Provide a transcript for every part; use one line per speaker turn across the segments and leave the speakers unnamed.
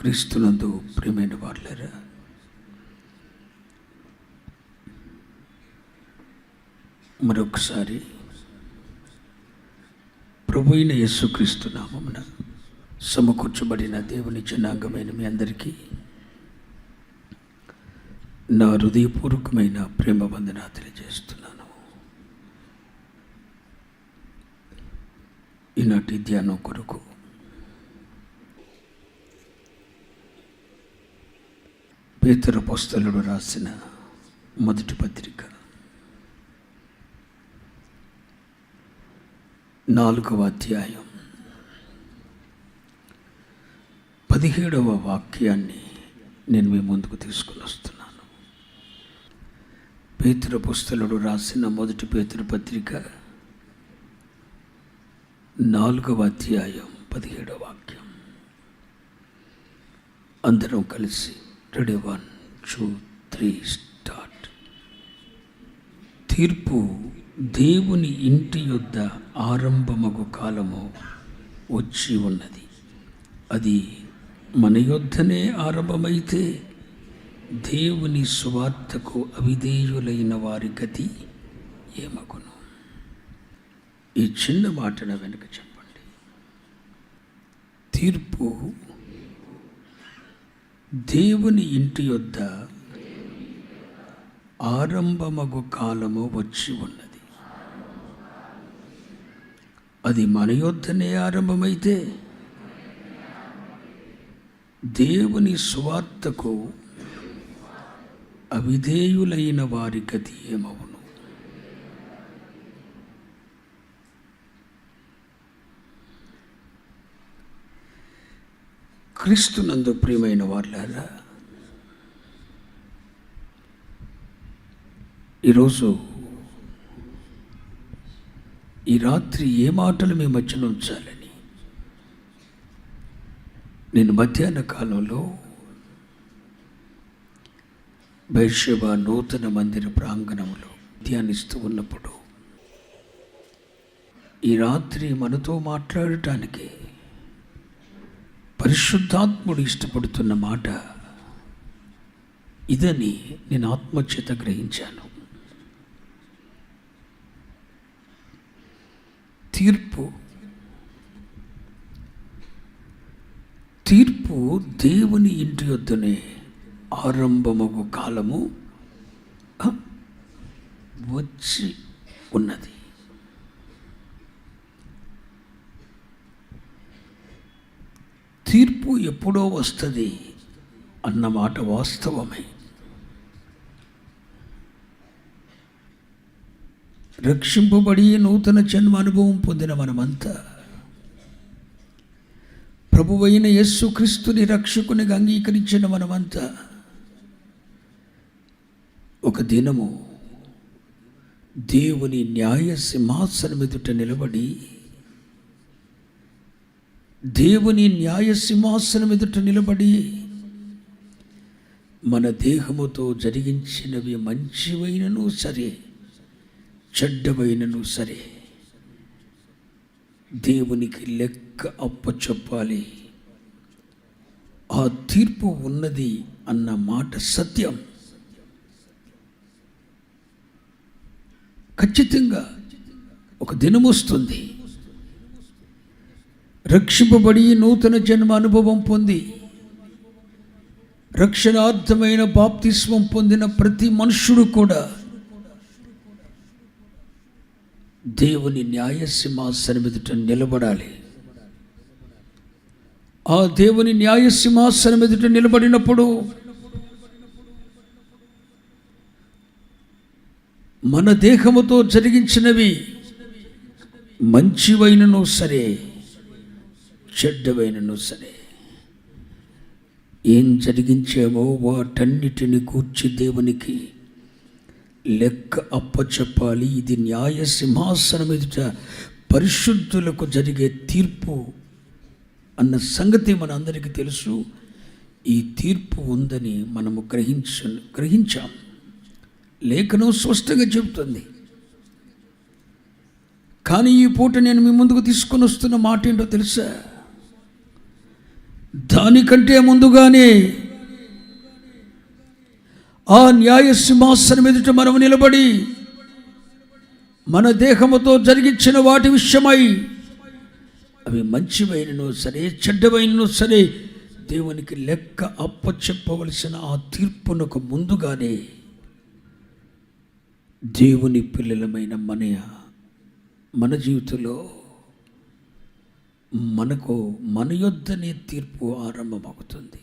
క్రీస్తునందు ప్రేమైన వాళ్ళరా మరొకసారి ప్రభు అయిన యేసుక్రీస్తు నామమున సమకూర్చబడిన దేవుని జనాంగమైన మీ అందరికీ నా హృదయపూర్వకమైన ప్రేమ వందన తెలియజేస్తున్నాను. ఈనాటి ధ్యానం కొరకు పేతర పుస్తలుడు రాసిన మొదటి పత్రిక. నాలుగవ అధ్యాయం. పదిహేడవ వాక్యాన్ని నేను మీ ముందుకు తీసుకుని వస్తున్నాను. పేతురు పుస్తలుడు రాసిన మొదటి పేతురు పత్రిక నాలుగవ అధ్యాయం పదిహేడవ వాక్యం. అందరం కలిసి ready one two three start. తీర్పు దేవుని ఇంటి యొద్ద ఆరంభమగు కాలము వచ్చి ఉన్నది. అది మన యొద్దనే ఆరంభమైతే దేవుని స్వార్థకు అవిధేయులైన వారి గతి ఏమగును? ఈ చిన్న మాటను వెనుక చెప్పండి. తీర్పు దేవుని ఇంటి యొద్ద ఆరంభమగు కాలము వచ్చి ఉన్నది. అది మన యొద్దనే ఆరంభమైతే దేవుని స్వార్థకు అవిధేయులైన వారి గతి ఏమవును? క్రీస్తునందు ప్రియమైన వాళ్ళారా ఈరోజు ఈ రాత్రి ఏ మాటలు మీ మధ్యన ఉంచాలని? నేను మధ్యాహ్న కాలంలో బైషవ నూతన మందిర ప్రాంగణంలో ధ్యానిస్తూ ఉన్నప్పుడు ఈ రాత్రి మనతో మాట్లాడటానికి పరిశుద్ధాత్ముడు ఇష్టపడుతున్న మాట ఇదని నేను ఆత్మచేత గ్రహించాను. తీర్పు. తీర్పు దేవుని ఇంటి వద్దనే ఆరంభమగు కాలము వచ్చి ఉన్నది. తీర్పు ఎప్పుడో వస్తుంది అన్న మాట వాస్తవమే. రక్షింపబడి నూతన జన్మ అనుభవం పొందిన మనమంతా ప్రభువైన యేసు క్రీస్తుని రక్షకునిగా అంగీకరించిన మనమంతా ఒక దినము దేవుని న్యాయ సింహాసనం ఎదుట నిలబడి దేవుని న్యాయ సింహాసనం ఎదుట నిలబడి మన దేహముతో జరిగించినవి మంచివైనను సరే చెడ్డవైనను సరే. దేవునికి లెక్క అప్పచెప్పాలి. ఆ తీర్పు ఉన్నది అన్న మాట సత్యం. ఖచ్చితంగా ఒక దినం వస్తుంది రక్షింపబడి నూతన జన్మ అనుభవం పొంది రక్షణార్థమైన బాప్తిస్వం పొందిన ప్రతి మనుషుడు కూడా దేవుని న్యాయ సింహాసనం ఎదుట నిలబడాలి. ఆ దేవుని న్యాయ ఎదుట నిలబడినప్పుడు మన దేహముతో జరిగించినవి మంచివైనను సరే. చెడ్డవైనను సరే ఏం జరిగించామో వాటన్నిటిని కూర్చి దేవునికి లెక్క అప్పచెప్పాలి. ఇది న్యాయ సింహాసనం ఎదుట పరిశుద్ధులకు జరిగే తీర్పు అన్న సంగతి మన అందరికీ తెలుసు. ఈ తీర్పు ఉందని మనము గ్రహించ గ్రహించాం. లేఖనం స్పష్టంగా చెబుతుంది. కానీ ఈ పూట నేను మీ ముందుకు తీసుకొని వస్తున్న మాట ఏంటో తెలుసా? దానికంటే ముందుగానే ఆ న్యాయ సింహాసనం ఎదుట మనం నిలబడి మన దేహముతో జరిగించిన వాటి విషయమై అవి మంచివైనను సరే చెడ్డవైనను సరే దేవునికి లెక్క అప్పచెప్పవలసిన ఆ తీర్పునకు ముందుగానే దేవుని పిల్లలమైన మనయ మన జీవితంలో మనకు మన యొద్దనే తీర్పు ఆరంభమవుతుంది.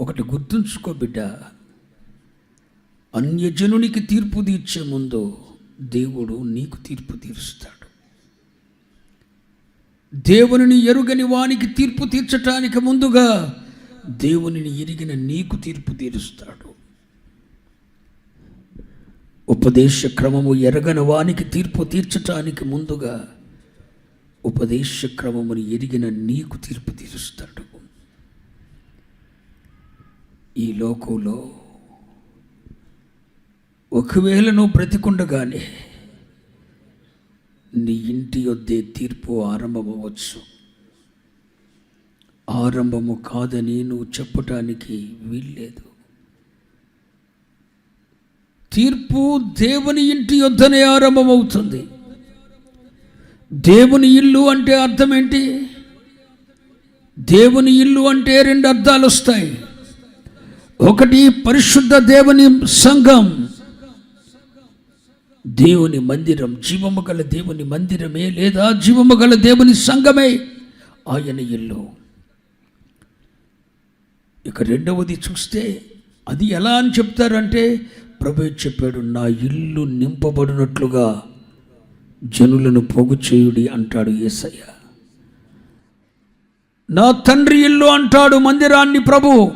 ఒకటి గుర్తుంచుకో బిడ్డ అన్యజనునికి తీర్పు తీర్చే ముందు దేవుడు నీకు తీర్పు తీరుస్తాడు. దేవునిని ఎరుగని వానికి తీర్పు తీర్చటానికి ముందుగా దేవునిని ఎరిగిన నీకు తీర్పు తీరుస్తాడు. ఉపదేశ క్రమము ఎరగని వానికి తీర్పు తీర్చటానికి ముందుగా ఉపదేశ క్రమమును ఎరిగిన నీకు తీర్పు తీరుస్తాడు. ఈ లోకంలో ఒకవేళ నువ్వు బ్రతికుండగానే నీ ఇంటి యొద్దే తీర్పు ఆరంభమవచ్చు ఆరంభము కాదని నువ్వు చెప్పటానికి వీల్లేదు. తీర్పు దేవుని ఇంటి యొద్దనే ఆరంభమవుతుంది. దేవుని ఇల్లు అంటే అర్థం ఏంటి? దేవుని ఇల్లు అంటే రెండు అర్థాలు వస్తాయి. ఒకటి పరిశుద్ధ దేవుని సంఘం. దేవుని మందిరం జీవము గల దేవుని మందిరమే లేదా జీవము గల దేవుని సంఘమే ఆయన ఇల్లు. ఇక రెండవది చూస్తే అది ఎలా అని చెప్తారంటే ప్రభు చెప్పాడు నా ఇల్లు నింపబడినట్లుగా. జనులను పోగు చేయుడి అంటాడు యేసయ్య నా తండ్రి ఇల్లు అంటాడు మందిరాన్ని ప్రభు.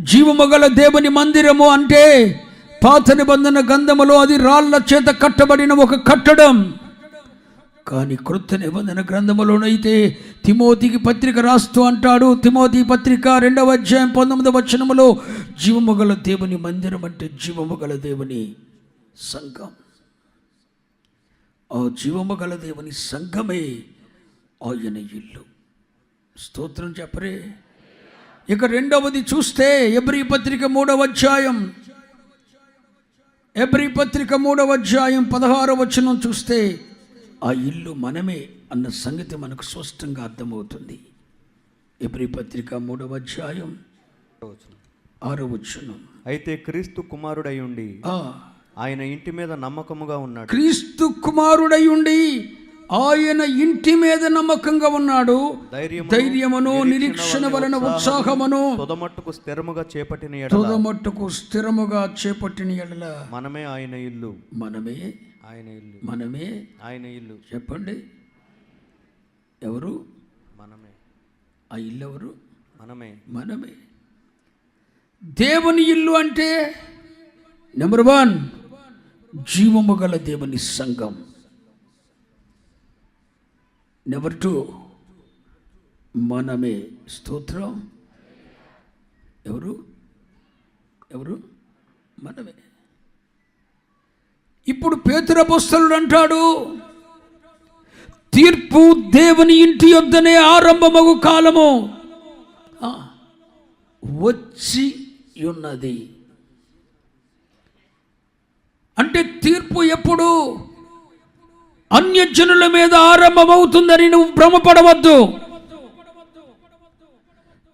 జీవమగల దేవుని మందిరము అంటే పాత నిబంధన గంధములో అది రాళ్ళ చేత కట్టబడిన ఒక కట్టడం. కానీ కృత నిబంధన గ్రంథములోనైతే తిమోతికి పత్రిక రాస్తూ అంటాడు. తిమోతి పత్రిక రెండవ అధ్యాయం పంతొమ్మిదవ వచనములో జీవముగల దేవుని మందిరం అంటే జీవముగల దేవుని సంఘం. ఆ జీవముగల దేవుని సంఘమే ఆయన ఇల్లు. స్తోత్రం చెప్పరే? ఇక రెండవది చూస్తే ఎబ్రి పత్రిక మూడవ అధ్యాయం. ఎబ్రి పత్రిక మూడవ అధ్యాయం పదహారవ వచనం చూస్తే ఆ ఇల్లు మనమే అన్న సంగతి మనకు స్పష్టంగా అర్థమవుతుంది. ఎబ్రి పత్రిక మూడవ అధ్యాయం. ఆరో వచనం.
అయితే క్రీస్తు కుమారుడై ఉండి
ఆ,
ఆయన ఇంటి మీద నమ్మకముగా ఉన్నాడు.
క్రీస్తు కుమారుడై ఉండి ఆయన ఇంటి మీద నమ్మకంగా ఉన్నాడు.
ధైర్యమును,
నిరీక్షణ వలన ఉత్సాహమును
తొదమట్టుకు స్థిరముగా చేపట్టిన
తుదమట్టుకు స్థిరముగా చేపట్టిన ఎడల
మనమే ఆయన ఇల్లు.
మనమే
ఆయన ఇల్లు.
మనమే
ఆయన ఇల్లు.
చెప్పండి. ఎవరు?
మనమే.
ఆ ఇల్లు ఎవరు?
మనమే.
మనమే. దేవుని ఇల్లు అంటే నెంబర్ వన్ జీవము గల దేవుని సంఘం. నెంబర్ టూ మనమే స్తోత్రం. ఎవరు? ఎవరు? మనమే. ఇప్పుడు పేతురపుస్తలుడు అంటాడు తీర్పు దేవుని ఇంటి యొద్దనే ఆరంభమగు కాలము. వచ్చి ఉన్నది. అంటే తీర్పు ఎప్పుడు? అన్యజనుల మీద ఆరంభమవుతుందని నువ్వు భ్రమపడవద్దు.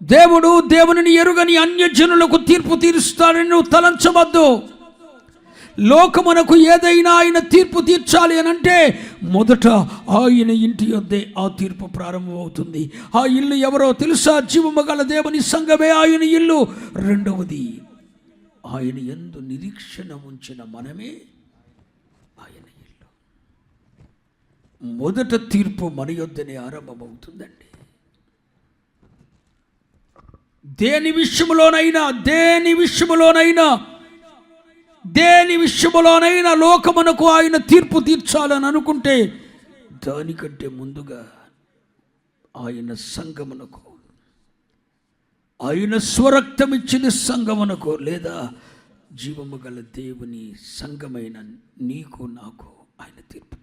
దేవుడు దేవునిని ఎరుగని అన్యజనులకు తీర్పు తీరుస్తాడని నువ్వు తలంచవద్దు. లోకమునకు ఏదైనా ఆయన తీర్పు తీర్చాలి అని అంటే మొదట ఆయన ఇంటి యొద్దే ఆ తీర్పు ప్రారంభమవుతుంది. ఆ ఇల్లు ఎవరో తెలుసా? జీవమగల దేవుని సంఘమే ఆయన ఇల్లు. రెండవది ఆయన ఎందు నిరీక్షణ ఉంచిన మనమే ఆయన ఇల్లు. మొదట తీర్పు మన యొద్దనే ఆరంభమవుతుందండి. దేని విషయంలోనైనా దేని విషయంలోనైనా దేని విషయములోనైనా లోకమునకు ఆయన తీర్పు తీర్చాలని అనుకుంటే దానికంటే ముందుగా ఆయన సంగమునకు ఆయన స్వరక్తం ఇచ్చిన సంగమునకు లేదా జీవము గల దేవుని సంగమైన నీకు నాకు ఆయన తీర్పు